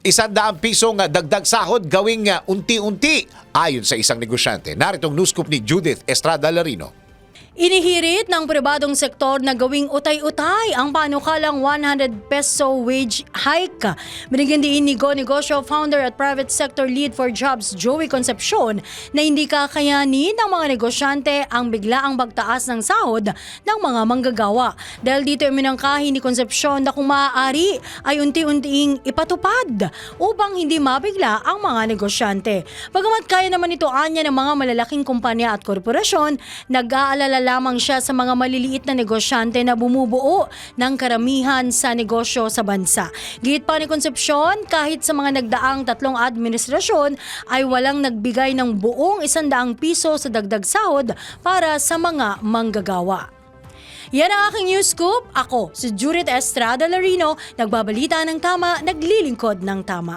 isandaang pisong ah, dagdag sahod gawing ah, unti-unti ayon sa isang negosyante. Naritong news ni Judith Estrada Larino. Inihirit ng pribadong sektor na gawing utay-utay ang panukalang 100 peso wage hike. Binigyan din ni Go Negosyo founder at private sector lead for jobs Joey Concepcion na hindi kakayanin ng mga negosyante ang biglaang pagtaas ng sahod ng mga manggagawa. Dahil dito iminangkahi ni Concepcion na kung maaari ay unti-unting ipatupad upang hindi mabigla ang mga negosyante. Bagamat kaya naman ito anya ng mga malalaking kumpanya at korporasyon, nag-aalala lamang siya sa mga maliliit na negosyante na bumubuo ng karamihan sa negosyo sa bansa. Git pa ni Concepcion, kahit sa mga nagdaang tatlong administrasyon ay walang nagbigay ng buong isandaang piso sa dagdag sahod para sa mga manggagawa. Yan ang aking news scoop. Ako, si Judith Estrada Larino, nagbabalita ng tama, naglilingkod ng tama.